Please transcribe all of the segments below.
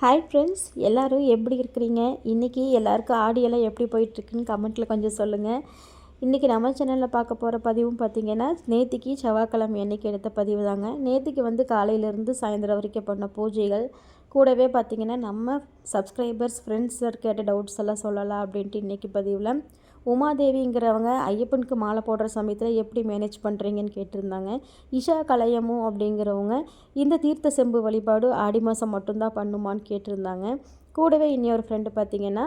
Hi friends எல்லோரும் எப்படி இருக்கிறீங்க? இன்றைக்கி எல்லாருக்கும் ஆடியெல்லாம் எப்படி போயிட்டுருக்குன்னு கமெண்ட்டில் கொஞ்சம் சொல்லுங்கள் இன்றைக்கி நம்ம சேனலில் பார்க்க போகிற பதிவும் பார்த்திங்கன்னா நேத்திக்கு செவ்வாய்க்கிழமை அன்றைக்கி எடுத்த பதிவு தாங்க. நேத்திக்கு வந்து காலையிலேருந்து சாயந்தரம் வரைக்கும் பண்ண பூஜைகள். கூடவே பார்த்திங்கன்னா நம்ம சப்ஸ்கிரைபர்ஸ் ஃப்ரெண்ட்ஸ் கேட்ட டவுட்ஸ் எல்லாம் சொல்லலாம் அப்படின்ட்டு இன்றைக்கி பதிவில். உமாதேவிங்கிறவங்க ஐயப்பனுக்கு மாலை போடுற சமயத்தில் எப்படி மேனேஜ் பண்ணுறீங்கன்னு கேட்டிருந்தாங்க. இஷா கலையமு அப்படிங்கிறவங்க இந்த தீர்த்த செம்பு வழிபாடு ஆடி மாதம் மட்டும்தான் பண்ணுமான்னு கேட்டிருந்தாங்க. கூடவே இன்னொரு ஃப்ரெண்டு பார்த்திங்கன்னா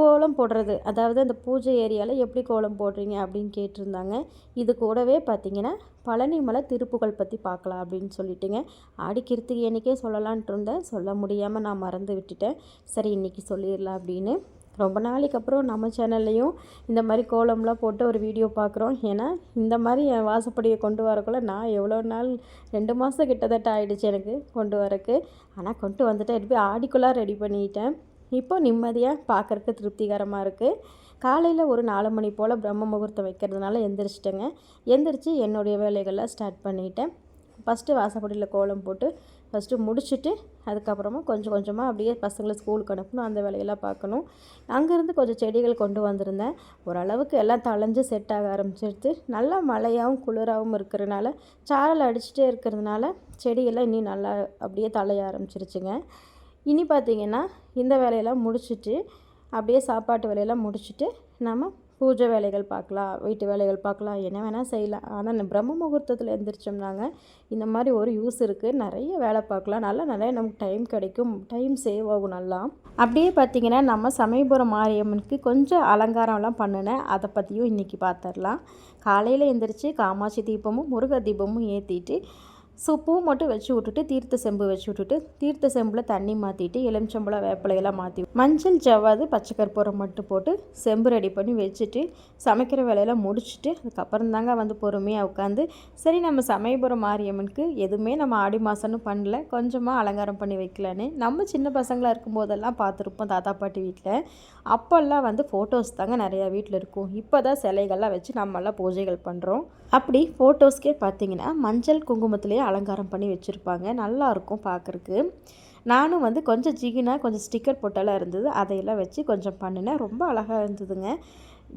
கோலம் போடுறது அதாவது அந்த பூஜை ஏரியாவில் எப்படி கோலம் போடுறீங்க அப்படின்னு கேட்டிருந்தாங்க. இது கூடவே பார்த்திங்கன்னா பழனி மலை திருப்புகள் பற்றி பார்க்கலாம் அப்படின்னு சொல்லிட்டுங்க. ஆடி கிருத்திகை அன்றைக்கே சொல்லலான்ட்டு இருந்தேன். சொல்ல முடியாமல் நான் மறந்து விட்டுட்டேன். சரி இன்றைக்கி சொல்லிடலாம் அப்படின்னு. ரொம்ப நாளைக்கு அப்புறம் நம்ம சேனல்லையும் இந்த மாதிரி கோலம்லாம் போட்டு ஒரு வீடியோ பார்க்குறோம். ஏன்னா இந்த மாதிரி என் வாசப்படியை கொண்டு வரக்குள்ள நான் எவ்வளோ நாள் ரெண்டு மாதம் கிட்டத்தட்ட ஆகிடுச்சு எனக்கு கொண்டு வரக்கு. ஆனால் கொண்டு வந்துட்டேன். எடுத்து ஆடிக்குள்ளாக ரெடி பண்ணிட்டேன். இப்போ நிம்மதியாக பார்க்குறக்கு திருப்திகரமாக இருக்குது காலையில் ஒரு நாலு மணி போல் பிரம்ம முகூர்த்தம் வைக்கிறதுனால எந்திரிச்சிட்டேங்க. எந்திரிச்சு என்னுடைய வேலைகள்லாம் ஸ்டார்ட் பண்ணிட்டேன். ஃபஸ்ட்டு வாசப்படியில் கோலம் போட்டு ஃபஸ்ட்டு முடிச்சுட்டு அதுக்கப்புறமா கொஞ்சம் கொஞ்சமாக அப்படியே பசங்களை ஸ்கூலுக்கு அனுப்பணும். அந்த வேலையெல்லாம் பார்க்கணும். அங்கேருந்து கொஞ்சம் செடிகள் கொண்டு வந்திருந்தேன். ஓரளவுக்கு எல்லாம் தளைஞ்சு செட் ஆக ஆரம்பிச்சிருச்சு. நல்லா மழையாகவும் குளிராகவும் இருக்கிறதுனால சாரல் அடிச்சுட்டே இருக்கிறதுனால செடியெல்லாம் இன்னும் நல்லா அப்படியே தலைய ஆரம்பிச்சிருச்சுங்க. இனி பார்த்திங்கன்னா இந்த வேலையெல்லாம் முடிச்சுட்டு அப்படியே சாப்பாட்டு வேலையெல்லாம் முடிச்சுட்டு நம்ம பூஜை வேலைகள் பார்க்கலாம் வீட்டு வேலைகள் பார்க்கலாம் என்ன வேணால் செய்யலாம். ஆனால் இந்த பிரம்ம முகூர்த்தத்தில் எழுந்திரிச்சோம்னாங்க இந்த மாதிரி ஒரு யூஸ் இருக்குது நிறைய வேலை பார்க்கலாம். நல்லா நிறைய நமக்கு டைம் கிடைக்கும். டைம் சேவ் ஆகும் நல்லா. அப்படியே பார்த்திங்கன்னா நம்ம சமயபுரம் மாரியம்மனுக்கு கொஞ்சம் அலங்காரம்லாம் பண்ணினேன் அதை பற்றியும் இன்றைக்கி பார்த்துடலாம். காலையில் எழுந்திரிச்சு காமாட்சி தீபமும் முருக தீபமும் ஏற்றிட்டு ஸோ பூ மட்டும் வச்சு விட்டுட்டு தீர்த்த செம்பு வச்சு விட்டுட்டு தீர்த்த செம்பில் தண்ணி மாற்றிட்டு எலுமிச்சம்பழம் வேப்பிலையெல்லாம் மாற்றி மஞ்சள் ஜவ்வாது பச்சை கற்பூரம் மட்டும் போட்டு செம்பு ரெடி பண்ணி வச்சுட்டு சமைக்கிற வேலையெல்லாம் முடிச்சுட்டு அதுக்கப்புறம் தாங்க வந்து பொறுமையாக உட்காந்து சரி நம்ம சமயபுரம் மாரியம்மனுக்கு எதுவுமே நம்ம ஆடி மாதம்னு பண்ணல கொஞ்சமாக அலங்காரம் பண்ணி வைக்கலான்னு நம்ம சின்ன பசங்களாக இருக்கும்போதெல்லாம் பார்த்துருப்போம் தாத்தா பாட்டி வீட்டில் அப்போல்லாம் வந்து ஃபோட்டோஸ் தாங்க நிறையா வீட்டில் இருக்கும். இப்போ தான் சிலைகள்லாம் வச்சு நம்மளாம் பூஜைகள் பண்ணுறோம் அப்படி ஃபோட்டோஸ்க்கே பார்த்தீங்கன்னா மஞ்சள் குங்குமத்துலேயே அலங்காரம் பண்ணி வச்சுருப்பாங்க. நல்லாயிருக்கும் பார்க்குறக்கு நானும் வந்து கொஞ்சம் ஜிகினாக கொஞ்சம் ஸ்டிக்கர் போட்டெல்லாம் இருந்தது. அதையெல்லாம் வச்சு கொஞ்சம் பண்ணினேன். ரொம்ப அழகாக இருந்ததுங்க.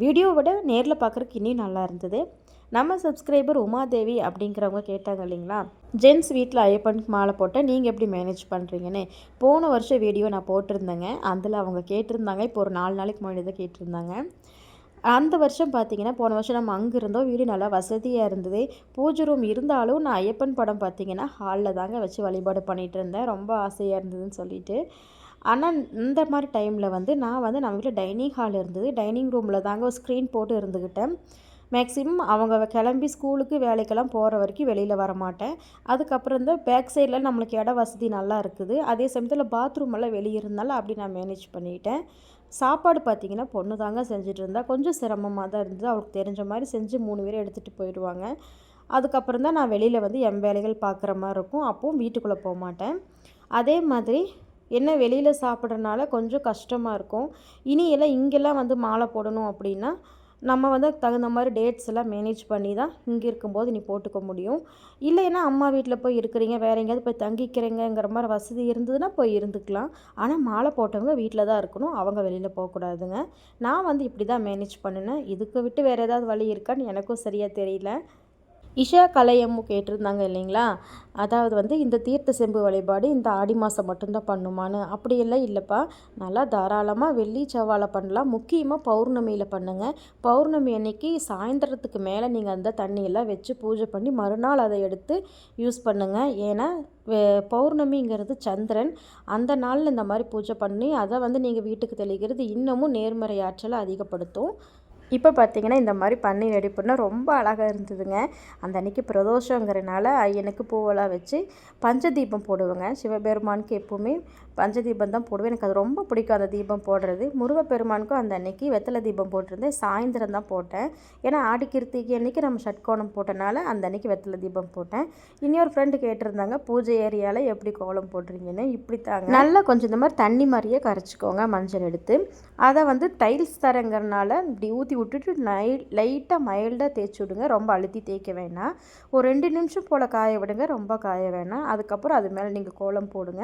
வீடியோவை விட நேரில் பார்க்குறக்கு இன்னும் நல்லா இருந்தது. நம்ம சப்ஸ்கிரைபர் உமாதேவி அப்படிங்கிறவங்க கேட்டாங்க இல்லைங்களா? ஜென்ஸ் வீட்டில் ஐயப்பனுக்கு மாலை போட்டால் நீங்கள் எப்படி மேனேஜ் பண்ணுறீங்கன்னு போன வருஷம் வீடியோ நான் போட்டிருந்தேங்க. அதில் அவங்க கேட்டிருந்தாங்க. இப்போ ஒரு நாலு நாளைக்கு முன்னாடி தான் கேட்டிருந்தாங்க. அந்த வருஷம் பார்த்தீங்கன்னா போன வருஷம் நம்ம அங்கே இருந்தோம். வீடு நல்லா வசதியாக இருந்தது. பூஜை ரூம் இருந்தாலும் நான் ஐயப்பன் படம் பார்த்தீங்கன்னா ஹாலில் தாங்க வச்சு வழிபாடு பண்ணிகிட்டு இருந்தேன். ரொம்ப ஆசையாக இருந்ததுன்னு சொல்லிட்டு. ஆனால் இந்த மாதிரி டைமில் வந்து நான் வந்து நம்ம வீட்டில் டைனிங் ஹால் இருந்தது. டைனிங் ரூமில் தாங்க ஒரு ஸ்க்ரீன் போட்டு இருந்துக்கிட்டேன் மேக்ஸிமம் அவங்க கிளம்பி ஸ்கூலுக்கு வேலைக்கெல்லாம் போகிற வரைக்கும் வெளியில் வர மாட்டேன். அதுக்கப்புறம் இந்த பேக் சைடில் நம்மளுக்கு இட வசதி நல்லா இருக்குது. அதே சமயத்தில் பாத்ரூம் எல்லாம் வெளியே இருந்தாலும் அப்படி நான் மேனேஜ் பண்ணிட்டேன். சாப்பாடு பார்த்திங்கன்னா பொண்ணு தாங்க செஞ்சுட்டு இருந்தால் கொஞ்சம் சிரமமாக தான் இருந்தது. அவளுக்கு தெரிஞ்ச மாதிரி செஞ்சு மூணு பேரும் எடுத்துகிட்டு போயிடுவாங்க. அதுக்கப்புறம் தான் நான் வெளியில் வந்து என் வேலைகள் பார்க்குற மாதிரி இருக்கும். அப்போவும் வீட்டுக்குள்ளே போக மாட்டேன். அதே மாதிரி என்ன வெளியில் சாப்பிட்றதுனால கொஞ்சம் கஷ்டமாக இருக்கும். இனி எல்லாம் இங்கெல்லாம் வந்து மாலை போடணும் அப்படின்னா நம்ம வந்து தகுந்த மாதிரி டேட்ஸ் எல்லாம் மேனேஜ் பண்ணி தான் இங்கே இருக்கும்போது நீ போட்டுக்க முடியும். இல்லைன்னா அம்மா வீட்டில் போய் இருக்கிறீங்க வேறு எங்கேயாவது போய் தங்கிக்கிறீங்கிற மாதிரி வசதி இருந்ததுன்னா போய் இருந்துக்கலாம். ஆனால் மாலை போட்டவங்க வீட்டில் தான் இருக்கணும் அவங்க வெளியில் போகக்கூடாதுங்க. நான் வந்து இப்படி தான் மேனேஜ் பண்ணினேன். இதுக்கு விட்டு வேறு ஏதாவது வழி இருக்கான்னு எனக்கும் சரியாக தெரியல. இஷா கலையம்மு கேட்டிருந்தாங்க இல்லைங்களா? அதாவது வந்து இந்த தீர்த்த செம்பு வழிபாடு இந்த ஆடி மாதம் மட்டும்தான் பண்ணுமான்னு. அப்படியெல்லாம் இல்லைப்பா. நல்லா தாராளமாக வெள்ளி செவ்வாழை பண்ணலாம். முக்கியமாக பௌர்ணமியில் பண்ணுங்கள் பௌர்ணமி அன்னைக்கு சாயந்தரத்துக்கு மேலே நீங்கள் அந்த தண்ணியெல்லாம் வச்சு பூஜை பண்ணி மறுநாள் அதை எடுத்து யூஸ் பண்ணுங்கள் ஏன்னா பௌர்ணமிங்கிறது சந்திரன். அந்த நாளில் இந்த மாதிரி பூஜை பண்ணி அதை வந்து நீங்கள் வீட்டுக்கு தெளிக்கிறது இன்னமும் நேர்மறை ஆற்றலை அதிகப்படுத்தும். இப்போ பார்த்திங்கன்னா இந்த மாதிரி பண்ணி ரெடி பண்ணால் ரொம்ப அழகாக இருந்ததுங்க. அந்த அன்றைக்கி பிரதோஷங்கிறனால ஐயனுக்கு பூவெல்லாம் வச்சு பஞ்சதீபம் போடுவேங்க. சிவபெருமானுக்கு எப்போவுமே பஞ்சதீபம் தான் போடுவேன். எனக்கு அது ரொம்ப பிடிக்கும் அந்த தீபம் போடுறது. முருகப்பெருமானுக்கும் அந்த அன்னைக்கு வெத்தலை தீபம் போட்டிருந்தேன். சாயந்தரம் தான் போட்டேன். ஏன்னா ஆடி கிருத்திகை அன்றைக்கி நம்ம ஷட்கோணம் போட்டனால அந்த அன்னைக்கு வெத்தலை தீபம் போட்டேன். இன்னொரு ஃப்ரெண்டு கேட்டிருந்தாங்க பூஜை ஏரியாவில் எப்படி கோலம் போடுறீங்கன்னு? இப்படி தாங்க நல்லா கொஞ்சம் இந்த மாதிரி தண்ணி மாதிரியே கரைச்சிக்கோங்க மஞ்சள் எடுத்து. அதை வந்து டைல்ஸ் தரங்கிறனால இப்படி ஊற்றி விட்டுட்டு நை லைட்டாக மைல்டாக தேய்ச்சி விடுங்க. ரொம்ப அழுத்தி தேய்க்க வேணாம். ஒரு ரெண்டு நிமிஷம் போல் காய விடுங்க. ரொம்ப காய வேணாம். அதுக்கப்புறம் அது மேலே நீங்கள் கோலம் போடுங்க.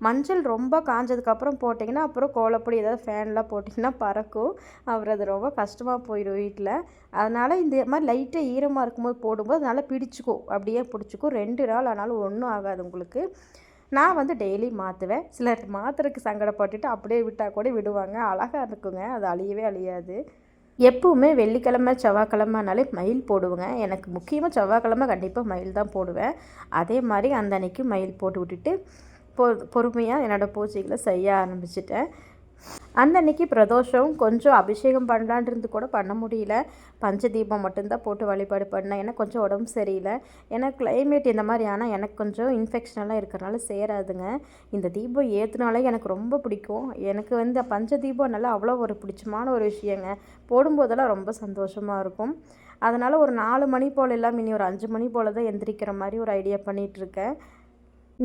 மஞ்சள் ரொம்ப காஞ்சதுக்கப்புறம் போட்டிங்கன்னா அப்புறம் கோலப்பொடி ஏதாவது ஃபேன்லாம் போட்டிங்கன்னா பறக்கும். அப்புறம் அது ரொம்ப கஷ்டமாக போயிடும் வீட்டில் அதனால் இந்த மாதிரி லைட்டாக ஈரமாக இருக்கும்போது போடும்போது நல்லா பிடிச்சிக்கும் அப்படியே பிடிச்சிக்கும் ரெண்டு நாள் ஆனாலும் ஒன்றும் ஆகாது உங்களுக்கு. நான் வந்து டெய்லி மாற்றுவேன் சிலர் மாற்றுறதுக்கு சங்கடப்பட்டுட்டு அப்படியே விட்டால் கூட விடுவாங்க. அழகாக இருக்குங்க. அது அழியவே அழியாது. எப்போவுமே வெள்ளிக்கிழமை செவ்வாய்க்கிழமைனாலே மயில் போடுவேங்க. எனக்கு முக்கியமாக செவ்வாய்க்கிழமை கண்டிப்பாக மயில் தான் போடுவேன். அதே மாதிரி அந்த அன்னைக்கு மயில் போட்டு விட்டுட்டு பொ பொறுமையாக என்னோடய பூஜைகளை செய்ய ஆரம்பிச்சிட்டேன். அந்த அன்னைக்கு பிரதோஷம் கொஞ்சம் அபிஷேகம் பண்ணலான் இருந்து கூட பண்ண முடியல. பஞ்சதீபம் மட்டும்தான் போட்டு வழிபாடு பண்ணேன். ஏன்னா கொஞ்சம் உடம்பு சரியில்லை. ஏன்னா கிளைமேட் இந்த மாதிரி ஆனால் எனக்கு கொஞ்சம் இன்ஃபெக்ஷனெல்லாம் இருக்கிறனால சேராதுங்க. இந்த தீபம் ஏற்றுனாலே எனக்கு ரொம்ப பிடிக்கும். எனக்கு வந்து பஞ்சதீபம் நல்லா அவ்வளோ ஒரு பிடிச்சமான ஒரு விஷயங்க. போடும்போதெல்லாம் ரொம்ப சந்தோஷமாக இருக்கும். அதனால் ஒரு நாலு மணி போல் எல்லாம் இனி ஒரு அஞ்சு மணி போல் தான் எந்திரிக்கிற மாதிரி ஒரு ஐடியா பண்ணிகிட்ருக்கேன்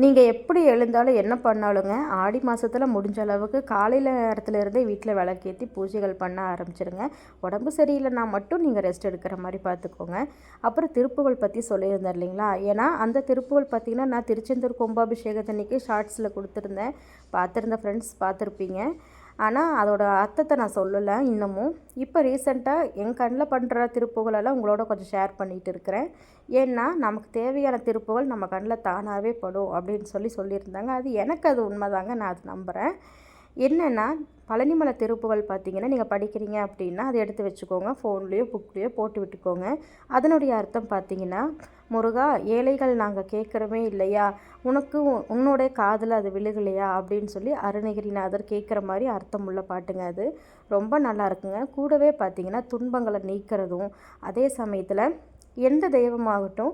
நீங்கள் எப்படி எழுந்தாலும் என்ன பண்ணாலுங்க ஆடி மாதத்தில் முடிஞ்ச அளவுக்கு காலையில் நேரத்தில் இருந்தே வீட்டில் விளக்கேற்றி பூஜைகள் பண்ண ஆரம்பிச்சிருங்க. உடம்பு சரியில்லைனா மட்டும் நீங்கள் ரெஸ்ட் எடுக்கிற மாதிரி பார்த்துக்கோங்க அப்புறம் திருப்புகள் பற்றி சொல்லியிருந்தேன் இல்லைங்களா? ஏன்னா அந்த திருப்புகள் பார்த்திங்கன்னா நான் திருச்செந்தூர் கும்பாபிஷேகத்தன்னைக்கு ஷார்ட்ஸில் கொடுத்துருந்தேன். பார்த்துருந்த ஃப்ரெண்ட்ஸ் பார்த்துருப்பீங்க ஆனால் அதோட அர்த்தத்தை நான் சொல்லலை இன்னமும். இப்போ ரீசெண்டாக என் கண்ணில் பண்ணுற திருப்புகளெல்லாம் உங்களோட கொஞ்சம் ஷேர் பண்ணிகிட்டு இருக்கிறேன். ஏன்னா நமக்கு தேவையான திருப்புகள் நம்ம கண்ணில் தானாகவே படும் அப்படின்னு சொல்லி சொல்லியிருந்தாங்க. அது எனக்கு அது உண்மைதாங்க நான் அது நம்புகிறேன் என்னென்னா பழனிமலை திருப்புகள் பார்த்தீங்கன்னா நீங்கள் படிக்கிறீங்க அப்படின்னா அதை எடுத்து வச்சுக்கோங்க. ஃபோன்லேயோ புக்லேயோ போட்டு விட்டுக்கோங்க. அதனுடைய அர்த்தம் பார்த்தீங்கன்னா முருகா ஏழைகள் நாங்கள் கேட்குறோமே இல்லையா? உனக்கு உன்னோடைய காதில் அது விழுகலையா? அப்படின்னு சொல்லி அருணகிரிநாதர் கேட்குற மாதிரி அர்த்தம் உள்ள பாட்டுங்க அது. ரொம்ப நல்லா இருக்குங்க. கூடவே பார்த்தீங்கன்னா துன்பங்களை நீக்கிறதும் அதே சமயத்தில் எந்த தெய்வமாகட்டும்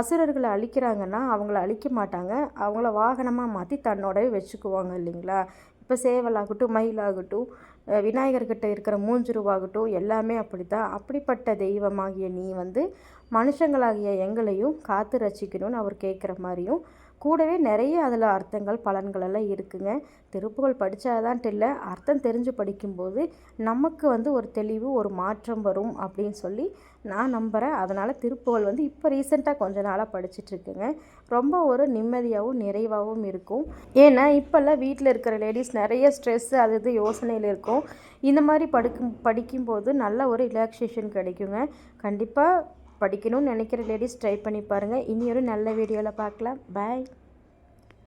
அசுரர்களை அழிக்கிறாங்கன்னா அவங்கள அழிக்க மாட்டாங்க. அவங்கள வாகனமாக மாற்றி தன்னோடவே வச்சுக்குவாங்க இல்லைங்களா? இப்போ சேவலாகட்டும் மயிலாகட்டும் விநாயகர்கிட்ட இருக்கிற மூஞ்சுருவாகட்டும் எல்லாமே அப்படி தான் அப்படிப்பட்ட தெய்வமாகிய நீ வந்து மனுஷங்களாகிய எங்களையும் காத்து ரசிக்கணும்னு அவர் கேட்குற மாதிரியும் கூடவே நிறைய அதில் அர்த்தங்கள் பலன்கள் எல்லாம் இருக்குங்க. திருப்புகள் படித்தாதான்ட்டு இல்லை அர்த்தம் தெரிஞ்சு படிக்கும்போது நமக்கு வந்து ஒரு தெளிவு ஒரு மாற்றம் வரும் அப்படின்னு சொல்லி நான் நம்புகிறேன் அதனால் திருப்புகள் வந்து இப்போ ரீசெண்டாக கொஞ்ச நாளாக படிச்சுட்ருக்குங்க ரொம்ப ஒரு நிம்மதியாகவும் நிறைவாகவும் இருக்கும். ஏன்னா இப்போல்லாம் வீட்டில் இருக்கிற லேடிஸ் நிறைய ஸ்ட்ரெஸ் அது இது யோசனையில் இருக்கும். இந்த மாதிரி படிக்கும் படிக்கும்போது நல்ல ஒரு ரிலாக்ஸேஷன் கிடைக்குங்க. கண்டிப்பாக படிக்கணும்னு நினைக்கிற லேடிஸ் ட்ரை பண்ணி பாருங்கள் இனி ஒரு நல்ல வீடியோவில் பார்க்கலாம். பாய்